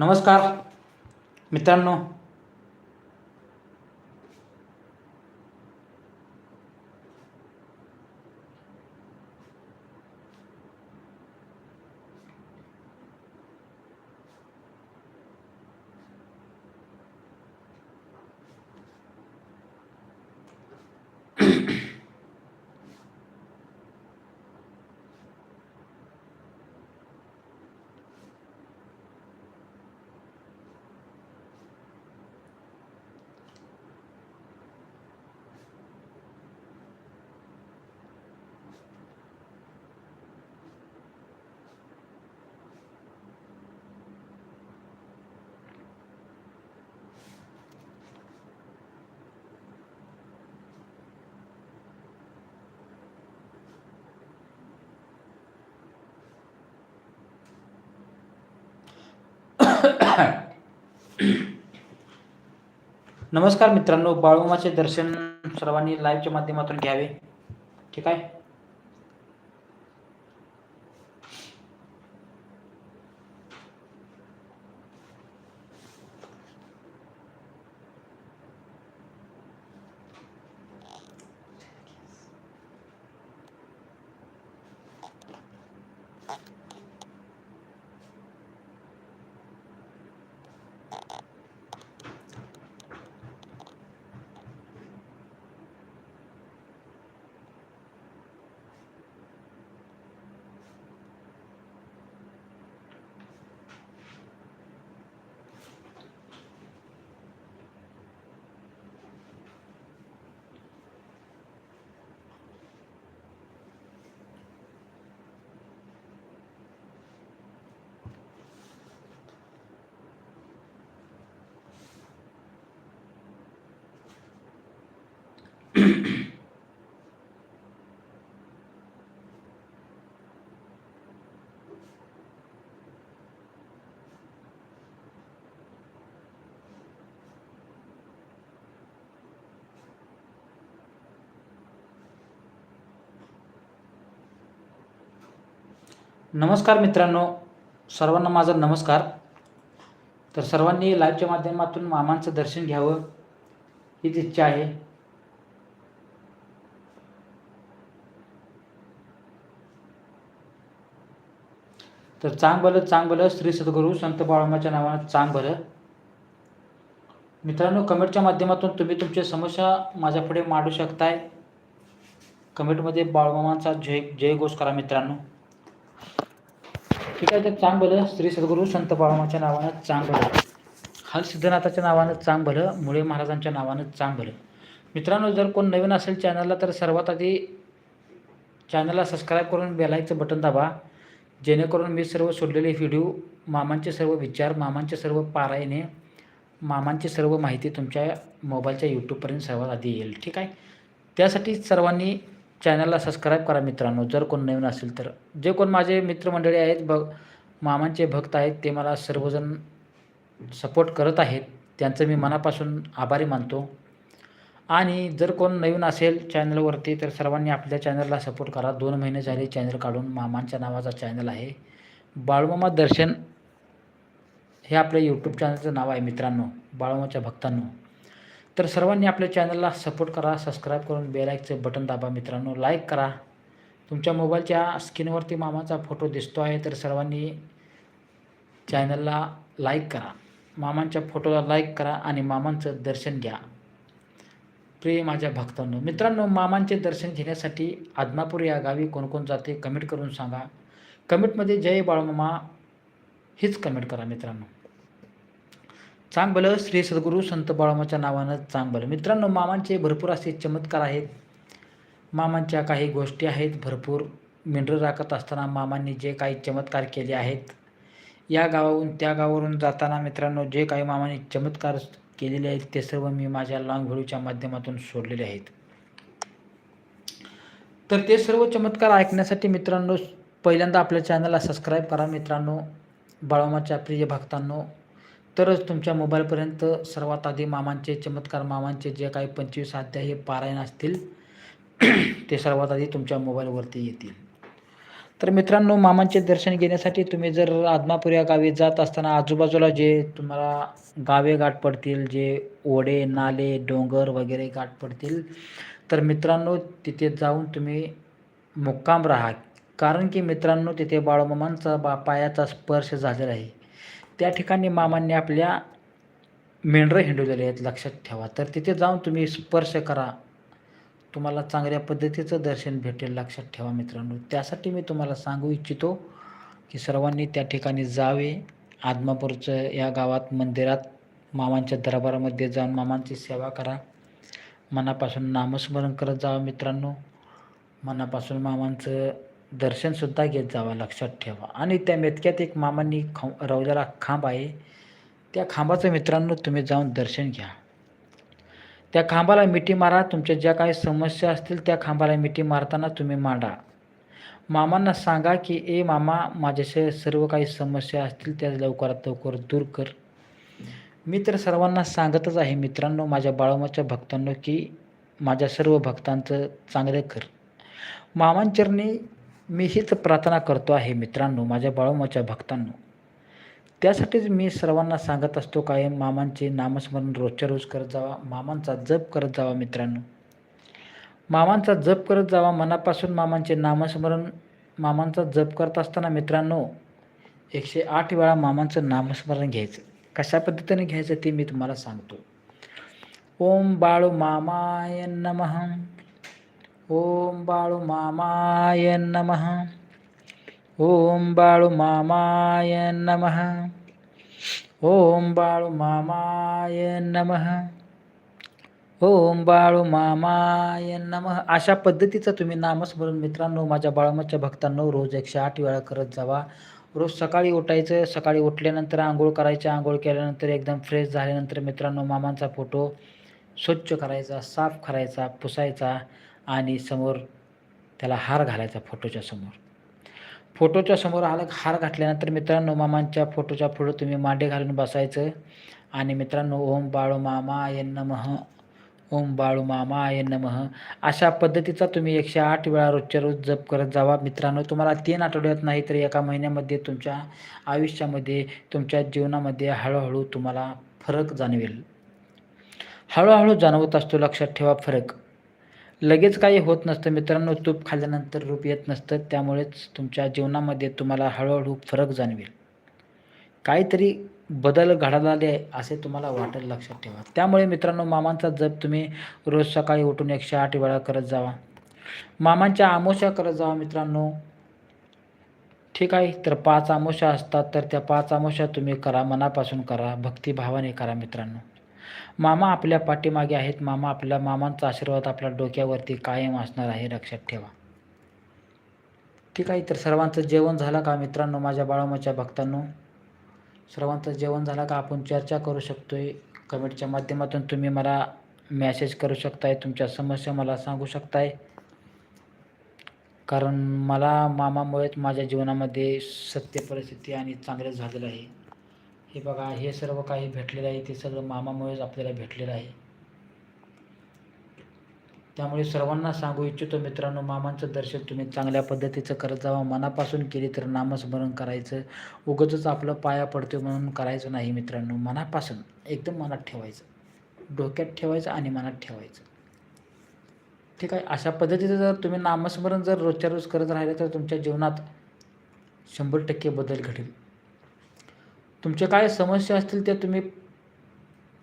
नमस्कार. मित्रांनो नमस्कार मित्रांनो बाळूमाचे दर्शन सर्वांनी लाईव्हच्या माध्यमातून घ्यावे. ठीक आहे? नमस्कार मित्रांनो सर्वांना माझा नमस्कार. तर सर्वांनी लाईव्हच्या माध्यमातून मामांचं दर्शन घ्यावं हीच इच्छा आहे. तर चांग भलं चांग भलं श्री सद्गुरू संत बाळामाच्या नावानं चांग भलं मित्रांनो कमेंटच्या माध्यमातून तुम्ही तुमच्या समस्या माझ्यापुढे मांडू शकताय. कमेंटमध्ये बाळमामांचा जय जय घोष करा मित्रांनो. ठीक आहे तर चांग भलं श्री सद्गुरू संत बाळमाच्या नावानं चांग भलं हर सिद्धनाथाच्या नावानं चांग भलं मुळे महाराजांच्या नावानं चांग भलं मित्रांनो जर कोण नवीन असेल चॅनलला तर सर्वात आधी चॅनलला सबस्क्राईब करून बेलायचं बटन दाबा. जेणेकरून मी सर्व सोडलेले व्हिडिओ मामांचे सर्व विचार मामांचे सर्व पारायणे मामांची सर्व माहिती तुमच्या मोबाईलच्या यूट्यूबपर्यंत सर्वात आधी येईल ठीक आहे? त्यासाठी सर्वांनी चॅनलला सबस्क्राईब करा मित्रांनो जर कोण नवीन असेल तर. जे कोण माझे मित्रमंडळी आहेत भ मामांचे भक्त आहेत ते मला सर्वजण सपोर्ट करत आहेत त्यांचं मी मनापासून आभारी मानतो. आणि जर कोण नवीन असेल चॅनलवरती तर सर्वांनी आपल्या चॅनलला सपोर्ट करा. दोन महिने झाले चॅनल काढून मामांच्या नावाचा चॅनल आहे. बाळूमामा दर्शन हे आपल्या यूट्यूब चॅनलचं नाव आहे मित्रांनो बाळूमाच्या भक्तांनो. तर सर्वांनी आपल्या चॅनलला सपोर्ट करा सबस्क्राईब करून बेलाईकचं बटन दाबा मित्रांनो. लाईक करा. तुमच्या मोबाईलच्या स्क्रीनवरती मामाचा फोटो दिसतो आहे तर सर्वांनी चॅनलला लाईक करा. मामांच्या फोटोला लाईक करा आणि मामांचं दर्शन घ्या. प्रिय माझ्या भक्तांनो मित्रांनो मामांचे दर्शन घेण्यासाठी आदमापूर या गावी कोण कोण जाते कमेंट करून सांगा. कमेंटमध्ये जय बाळमामा हीच कमेंट करा मित्रांनो. चांगबलं श्री सद्गुरू संत बाळमाच्या नावानं चांगबलं. मित्रांनो मामांचे भरपूर असे चमत्कार आहेत. मामांच्या काही गोष्टी आहेत भरपूर मेंढरं राखत असताना मामांनी जे काही चमत्कार केले आहेत या गावाहून त्या गावावरून जाताना मित्रांनो जे काही मामांनी चमत्कार केलेले आहेत ते सर्व मी माझ्या लॉंग व्हिडिओच्या माध्यमातून सोडलेले आहेत. तर ते सर्व चमत्कार ऐकण्यासाठी मित्रांनो पहिल्यांदा आपल्या चॅनलला सबस्क्राईब करा मित्रांनो बाळमाच्या प्रिय भक्तांनो. तरच तुमच्या मोबाईलपर्यंत सर्वात आधी मामांचे चमत्कार मामांचे जे काही पंचवीस अध्याय हे पारायण असतील ते सर्वात आधी तुमच्या मोबाईलवरती येतील. तर मित्रांनो मामांचे दर्शन घेण्यासाठी तुम्ही जर आदमापूर या गावी जात असताना आजूबाजूला जे तुम्हाला गावे गाठ पडतील जे ओढे नाले डोंगर वगैरे गाठ पडतील तर मित्रांनो तिथे जाऊन तुम्ही मुक्काम राहा. कारण की मित्रांनो तिथे बाळूमामांचा बा पायाचा स्पर्श झालेला आहे. त्या ठिकाणी मामांनी आपल्या मेंढरं हिंडवलेले आहेत लक्षात ठेवा. तर तिथे जाऊन तुम्ही स्पर्श करा. तुम्हाला चांगल्या पद्धतीचं दर्शन भेटेल लक्षात ठेवा मित्रांनो. त्यासाठी मी तुम्हाला सांगू इच्छितो की सर्वांनी त्या ठिकाणी जावे. आदमापूरचं या गावात मंदिरात मामांच्या दरबारामध्ये जाऊन मामांची सेवा करा. मनापासून नामस्मरण करत जावा मित्रांनो. मनापासून मामांचं दर्शनसुद्धा घेत जावा लक्षात ठेवा. आणि त्या मेतक्यात एक मामांनी खा रवलेला खांब आहे. त्या खांबाचं मित्रांनो तुम्ही जाऊन दर्शन घ्या. त्या खांबाला मिठी मारा तुमच्या ज्या काही समस्या असतील त्या खांबाला मिठी मारताना तुम्ही मांडा. मामांना सांगा की ए मामा माझ्याशी सर्व काही समस्या असतील त्या लवकरात लवकर दूर कर. मी तर सर्वांना सांगतच आहे मित्रांनो माझ्या बाळोमाच्या भक्तांनो की माझ्या सर्व भक्तांचं चांगलं कर. मामांचरणी मी हीच प्रार्थना करतो आहे मित्रांनो माझ्या बाळोमाच्या भक्तांनो. त्यासाठीच मी सर्वांना सांगत असतो काय मामांचे नामस्मरण रोजच्या रोज करत जावा मामांचा जप करत जावा मित्रांनो. मामांचा जप करत जावा मनापासून मामांचे नामस्मरण मामांचा जप करत असताना मित्रांनो एकशे आठ वेळा मामांचं नामस्मरण घ्यायचं. कशा पद्धतीने घ्यायचं ते मी तुम्हाला सांगतो. ओम बाळू मामाय नमः. ओम बाळू मामाय नमः. ओम बाळू मामाय नमः. ओम बाळू मामाय नमः. ओम बाळू मामाय नमः. अशा पद्धतीचं तुम्ही नामस्मरण मित्रांनो माझ्या बाळामाच्या भक्तांनो रोज एकशे आठ वेळा करत जावा. रोज सकाळी उठायचं सकाळी उठल्यानंतर आंघोळ करायचं आंघोळ केल्यानंतर एकदम फ्रेश झाल्यानंतर मित्रांनो मामांचा फोटो स्वच्छ करायचा साफ करायचा पुसायचा आणि समोर त्याला हार घालायचा फोटोच्या समोर. फोटोच्या समोर आला हार घातल्यानंतर मित्रांनो मामांच्या फोटोच्या पुढं तुम्ही मांडे घालून बसायचं. आणि मित्रांनो ओम बाळू मामा नमः ओम बाळू मामा मामाय नमः. अशा पद्धतीचा तुम्ही एकशे आठ वेळा रोजच्या रोज जप करत जावा. मित्रांनो तुम्हाला तीन आठवड्यात नाही तर एका महिन्यामध्ये तुमच्या आयुष्यामध्ये तुमच्या जीवनामध्ये हळूहळू तुम्हाला फरक जाणवेल. हळूहळू जाणवत असतो. लक्षात ठेवा फरक. लगेच काही होत नसतं. मित्रांनो तूप खाल्ल्यानंतर रूप येत नसतं. त्यामुळेच तुमच्या जीवनामध्ये तुम्हाला हळूहळू फरक जाणवेल. काहीतरी बदल घडायला आले असे तुम्हाला वाटेल लक्षात ठेवा. त्यामुळे मित्रांनो मामांचा जप तुम्ही रोज सकाळी उठून एकशे आठ वेळा करत जावा. मामांच्या आमोशा करत जावा मित्रांनो. ठीक आहे तर पाच आमोशा असतात तर त्या पाच आमोशा तुम्ही करा मनापासून करा भक्तिभावाने करा मित्रांनो. मामा आपल्या पाठीमागे आहेत. मामा आपल्या मामांचा आशीर्वाद आपल्या डोक्यावरती कायम असणार आहे. लक्षात ठेवा. ठीक आहे तर सर्वांचं जेवण झालं का मित्रांनो माझ्या बाळामाच्या भक्तांनो? सर्वांचं जेवण झालं का? आपण चर्चा करू शकतोय. कमेंटच्या माध्यमातून तुम्ही मला मॅसेज करू शकताय. तुमच्या समस्या मला सांगू शकताय. कारण मला मामामुळेच माझ्या जीवनामध्ये सत्य परिस्थिती आणि चांगलं झालेलं आहे. हे बघा हे सर्व काही भेटलेलं आहे. ते सगळं मामामुळेच आपल्याला भेटलेलं आहे. त्यामुळे सर्वांना सांगू इच्छितो मित्रांनो मामांचं दर्शन तुम्ही चांगल्या पद्धतीचं करत जावा. मनापासून केली तर नामस्मरण करायचं. उगतच आपलं पाया पडतो म्हणून करायचं नाही मित्रांनो. मनापासून एकदम मनात ठेवायचं. डोक्यात ठेवायचं आणि मनात ठेवायचं. ठीक आहे? अशा पद्धतीचं जर तुम्ही नामस्मरण जर रोजच्या रोज करत राहिलं तर तुमच्या जीवनात शंभर टक्के बदल घडेल. तुमच्या काय समस्या असतील त्या तुम्ही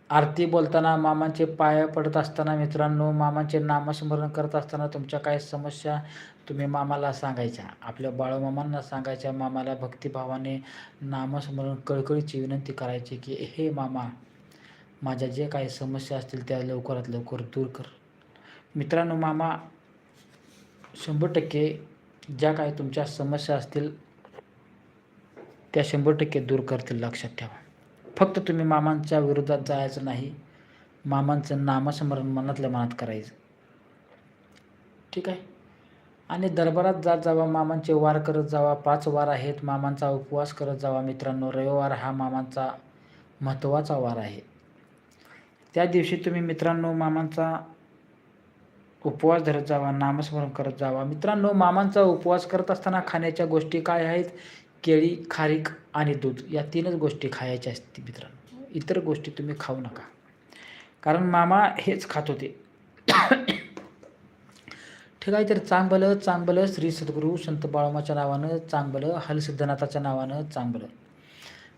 आरती बोलताना मामांचे पाय पडत असताना मित्रांनो मामांचे नामस्मरण करत असताना तुमच्या काय समस्या तुम्ही मामाला सांगायच्या? आपल्या बाळूमामांना सांगायच्या मामाला भक्तिभावाने नामस्मरण कळकळीची विनंती करायची की हे मामा माझ्या जे काही समस्या असतील त्या लवकरात लवकर दूर कर. मित्रांनो मामा शंभर टक्के ज्या काही तुमच्या समस्या असतील त्या शंभर टक्के दूर करतील लक्षात ठेवा. फक्त तुम्ही मामांच्या विरोधात जायचं नाही. मामांचं नामस्मरण मनातल्या मनात करायचं. ठीक आहे? आणि दरबारात जात जावा मामांचे वार करत जावा. पाच वार आहेत मामांचा उपवास करत जावा. मित्रांनो रविवार हा मामांचा महत्त्वाचा वार आहे. त्या दिवशी तुम्ही मित्रांनो मामांचा उपवास धरत जावा नामस्मरण करत जावा. मित्रांनो मामांचा उपवास करत असताना खाण्याच्या गोष्टी काय आहेत? केळी खारीक आणि दूध या तीनच गोष्टी खायच्या असतील मित्रांनो. इतर गोष्टी तुम्ही खाऊ नका. कारण मामा हेच खात होते. ठीक आहे तर चांगलं चांगलं श्री सद्गुरू संत बाळमाच्या नावानं चांगलं हलसिद्धनाथाच्या नावानं चांगलं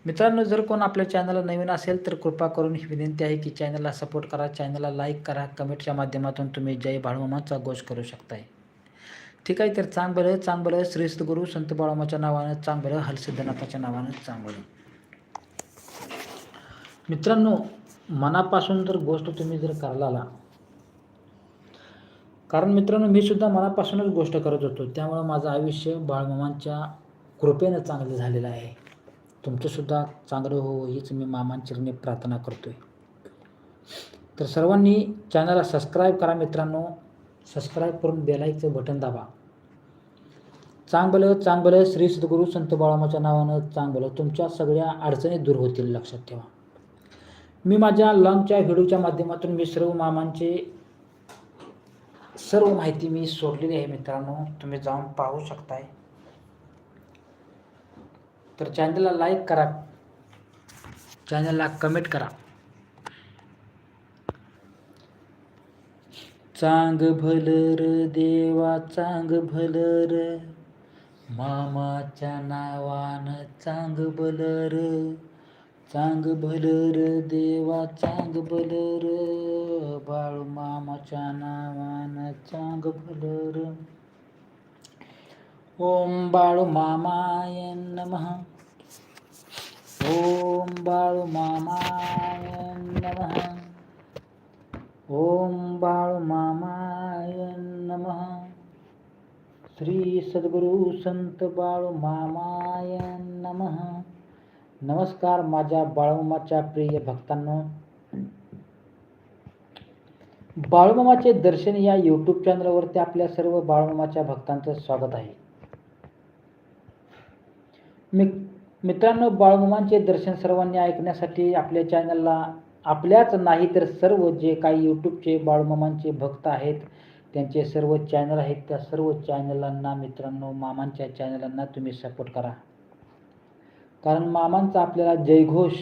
मित्रांनो जर कोण आपल्या चॅनलला नवीन असेल तर कृपा करून ही विनंती आहे की चॅनलला सपोर्ट करा चॅनलला लाईक करा कमेंटच्या माध्यमातून तुम्ही जय बाळमामाचा घोष करू शकताय. ठीक आहे तर चांगलं चांगलं श्रेष्ठ गुरु संत बाळमाच्या नावानं चांगलं हलसिद्धनाथाच्या नावानं चांगलं. मित्रांनो मनापासून जर गोष्ट तुम्ही जर करायला कारण मित्रांनो मी सुद्धा मनापासूनच गोष्ट करत होतो. त्यामुळं माझं आयुष्य बाळमामांच्या कृपेनं चांगलं झालेलं आहे. तुमचंसुद्धा चांगलं हो हीच मी मामांचरणी प्रार्थना करतो आहे तर सर्वांनी चॅनलला सबस्क्राईब करा मित्रांनो. सबस्क्राईब करून बेलाईकचं बटन दाबा. चांगलं चांगलं श्री सद्गुरू संत बाळामाच्या नावानं चांगलं तुमच्या सगळ्या अडचणी दूर होतील लक्षात ठेवा. मी माझ्या लॉंगच्या व्हिडिओच्या माध्यमातून मी सर्व मामांचे सर्व माहिती मी सोडलेली आहे मित्रांनो. तुम्ही जाऊन पाहू शकताय. तर चॅनलला लाईक करा. चॅनलला कमेंट करा. चांग भलर देवा चांग भलर. मामाच्या नावानं चांग भलर चांग भलर देवा चांग भलर बाळू मामाच्या नावानं चांग भलर. ओम बाळू मामाय नमः. ओम बाळू मामाय नमः. ओम बाळ मामाय नमः. श्री सद्गुरू संत बाळ मामाय नमः. नमस्कार माझ्या बाळूमाच्या प्रिय भक्तांनो. बाळूमामाचे दर्शन या यूट्यूब चॅनलवरती आपल्या सर्व बाळूमामाच्या भक्तांचं स्वागत आहे. मि मित्रांनो बाळूमामांचे दर्शन सर्वांनी ऐकण्यासाठी आपल्या चॅनलला आपल्याच नाही तर सर्व जे काही यूट्यूबचे बाळूमामांचे भक्त आहेत त्यांचे सर्व चॅनल आहेत त्या सर्व चॅनलांना मित्रांनो मामांच्या चॅनलांना तुम्ही सपोर्ट करा. कारण मामांचा आपल्याला जयघोष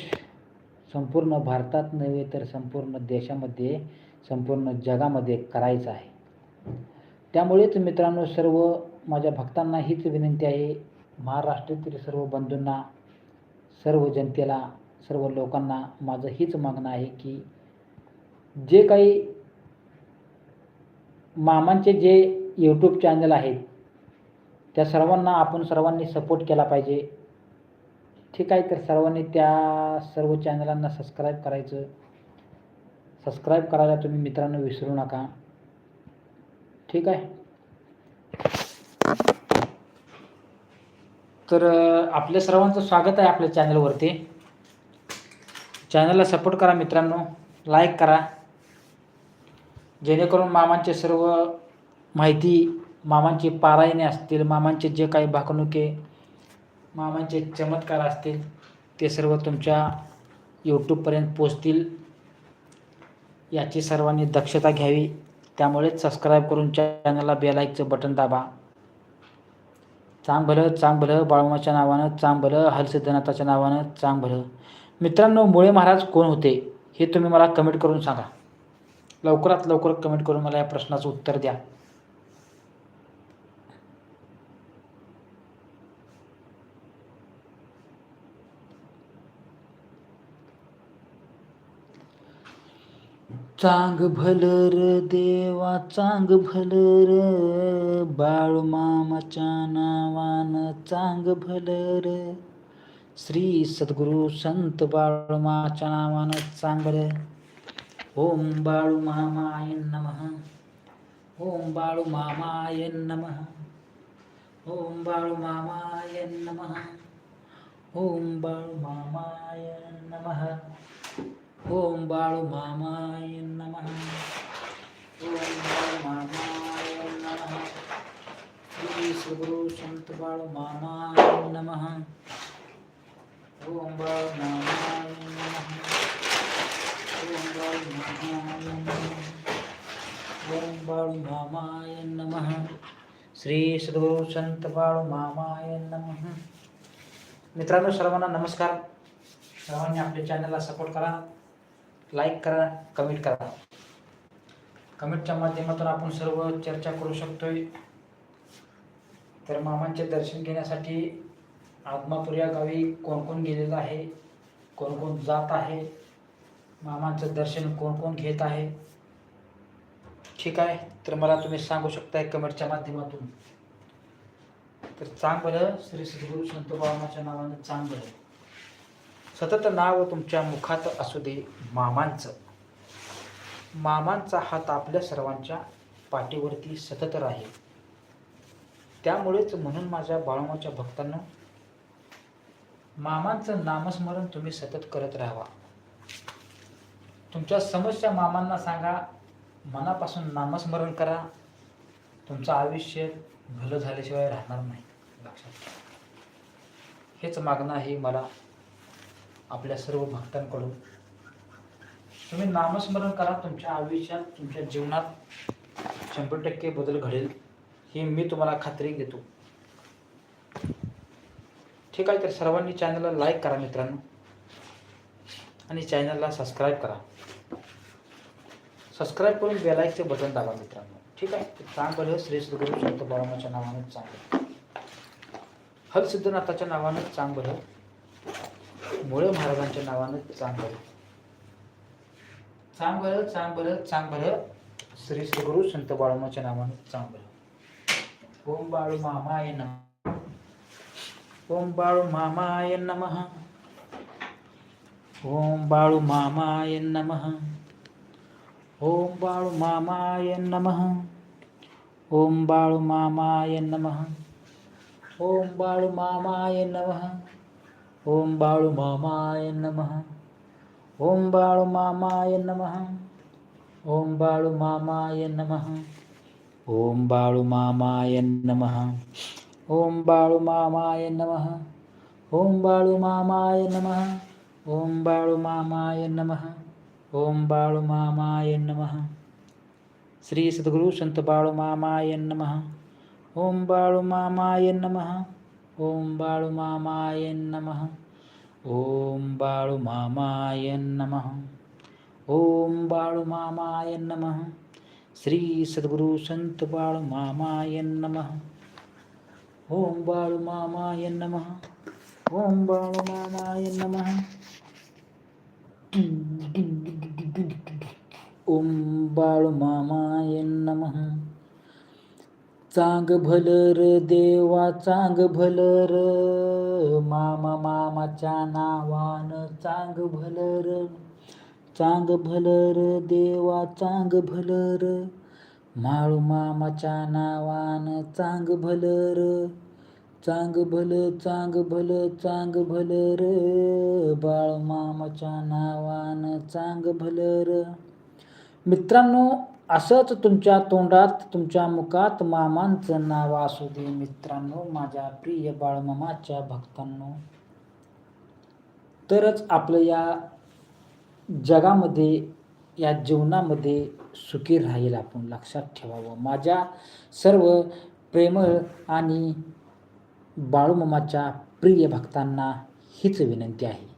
संपूर्ण भारतात नव्हे तर संपूर्ण देशामध्ये संपूर्ण जगामध्ये करायचं आहे. त्यामुळेच मित्रांनो सर्व माझ्या भक्तांना हीच विनंती आहे महाराष्ट्रातील सर्व बंधूंना सर्व जनतेला सर्व लोकांना माझं हीच मागणं आहे की जे काही मामांचे जे यूट्यूब चॅनल आहेत त्या सर्वांना आपण सर्वांनी सपोर्ट केला पाहिजे. ठीक आहे तर सर्वांनी त्या सर्व चॅनलांना सबस्क्राईब करायचं. सबस्क्राईब करायला तुम्ही मित्रांनो विसरू नका. ठीक आहे? तर आपल्या सर्वांचं स्वागत आहे आपल्या चॅनलवरती चॅनलला सपोर्ट करा मित्रांनो. लाईक करा. जेणेकरून मामांचे सर्व माहिती मामांची पारायणे असतील मामांचे जे काही भाकणुके मामांचे चमत्कार असतील ते सर्व तुमच्या यूट्यूबपर्यंत पोचतील. याची सर्वांनी दक्षता घ्यावी. त्यामुळेच सबस्क्राईब करून चॅनलला बेलाईकचं बटन दाबा चांग भलं चांग भलं बाळूमाच्या नावानं चांग भलं हलसिद्धनाथाच्या नावानं चांग भलं मित्रांनो मुळे महाराज कोण होते हे तुम्ही मला कमेंट करून सांगा. लवकरात लवकर कमेंट करून मला या प्रश्नाचं उत्तर द्या. चांग भलर देवा चांग भलर बाळू मामाच्या नावानं चांग भलर श्री सद्गुरू संत बाळूमाच्या नावानं चांगलं. ओम बाळू मामाय नमः. ओम बाळू मामाय नमः. ओम बाळू मामाय नमः. ओम बाळू मामाय नमः. ओम बाळू मामाय नमः. ओम बाळू मामाय नमः. श्री सद्गुरू संत बाळू मामाय नमः. मामाय नमः श्री सद्गुरु संत बाळू मामाय नमः मित्रांनो सर्वांना नमस्कार. सर्वांनी आपल्या चॅनलला सपोर्ट करा. लाईक करा कमेंट करा. कमेंटच्या माध्यमातून आपण सर्व चर्चा करू शकतोय. तर मामांचे दर्शन घेण्यासाठी आदमापूर या गावी कोण कोण गेलेलं आहे? कोण कोण जात आहे? मामांचं दर्शन कोण कोण घेत आहे? ठीक आहे तर मला तुम्ही सांगू शकताय कमेंटच्या माध्यमातून. तर चांगलं श्री सद्गुरू संत बाबाच्या नावानं चांगलं. सतत नाव तुमच्या मुखात असू दे मामांचं. मामांचा हात आपल्या सर्वांच्या पाठीवरती सतत राहील. त्यामुळेच म्हणून माझ्या बाळमाच्या भक्तांना मामांचं नामस्मरण तुम्ही सतत करत राहावा. तुमच्या समस्या मामांना सांगा मनापासून नामस्मरण करा. तुमचं आयुष्य भलं झाल्याशिवाय राहणार नाही. लक्षात हेच मागणं आहे मला आपल्या सर्व भक्तांकडून. तुम्ही नामस्मरण करा तुमच्या आयुष्यात तुमच्या जीवनात शंभर टक्के बदल घडेल ही मी तुम्हाला खात्री देतो. ठीक आहे तर सर्वांनी चॅनलला लाईक करा मित्रांनो. आणि चॅनलला सबस्क्राईब करा. सबस्क्राईब करून बेलाईकचे बटन दाबा मित्रांनो. ठीक आहे? तर चांगलं श्री सद्गुरू संत बाळामाच्या नावानं चांगलं. हरसिद्धनाथाच्या नावानं चांगलं. मुळे महाराजांच्या नावानं चांगलं. चांगलं चांगलं चांगलं श्री सद्गुरू संत बाळमाच्या नावानं चांगलं. ओम बाळू मामा आहे ना ओम बाळू मामाय नमः. ओम बाळू मामाय नमः. ओम बाळू मामाय नमः. ओम बाळू मामाय नमः. ओम बाळू मामाय नमः. ओम बाळू मामाय नमः. ओम बाळू मामाय नमः. ओम बाळू मामाय नमः. ओम बाळू मामाय नमः. ओम बाळूमामाय नम ओम बाळूमामाय नम ओम बाळूमामाय नम ओम बाळूमामाय नम श्री सद्गुरु संत बाळूमामाय नम ओम बाळूमामाय नम ओम बाळूमामाय नम ओम बाळूमामाय नम ओम बाळूमामाय नम श्री सद्गुरु संत बाळूमामाय नम ओम बाळू मामाय नमः. ओम बाळू मामाय नमः. ओम बाळू मामाय नमः. चांग भलर देवा चांग भलर मामा मामाच्या नावान चांग भलर चांग भलर देवा चांग भलर माळू मामाच्या नावान चांग भलर चांग भल चांग भल चांग भलर बाळ मामाच्या नावान चांग भलर मित्रांनो असंच तुमच्या तोंडात तुमच्या मुखात मामांचं नाव असू दे मित्रांनो माझ्या प्रिय बाळमामाच्या भक्तांनो. तरच आपलं या जगामध्ये या जीवनामध्ये सुखी राहील आपण लक्षात ठेवावं. माझ्या सर्व प्रेमळ आणि बाळूमामाच्या प्रिय भक्तांना हीच विनंती आहे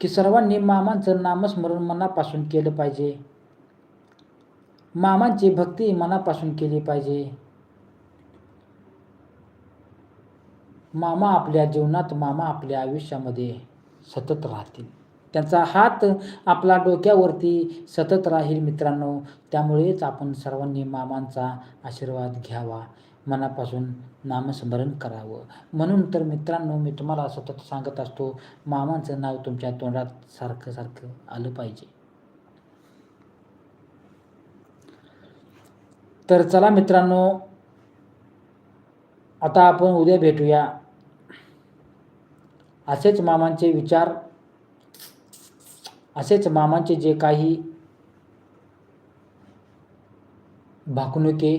की सर्वांनी मामांचं नामस्मरण मनापासून केलं पाहिजे. मामांची भक्ती मनापासून केली पाहिजे. मामा आपल्या जीवनात मामा आपल्या आयुष्यामध्ये सतत राहतील. त्यांचा हात आपला डोक्यावरती सतत राहील मित्रांनो. त्यामुळेच आपण सर्वांनी मामांचा आशीर्वाद घ्यावा. मनापासून नामस्मरण करावं. म्हणून तर मित्रांनो मी तुम्हाला सतत सांगत असतो मामांचं नाव तुमच्या तोंडात सारखं सारखं आलं पाहिजे. तर चला मित्रांनो आता आपण उद्या भेटूया. असेच मामांचे विचार असेच मामांचे जे काही भाकणुके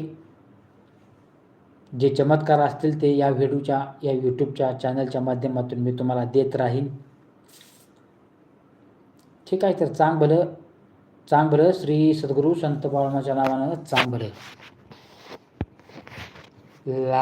जे चमत्कार असतील ते या व्हिडिओच्या या यूट्यूबच्या चॅनलच्या माध्यमातून मी तुम्हाला देत राहीन. ठीक आहे तर चांग भलं चांग भलं. श्री सद्गुरू संत बाळमाच्या नावानं चांग भलं. ला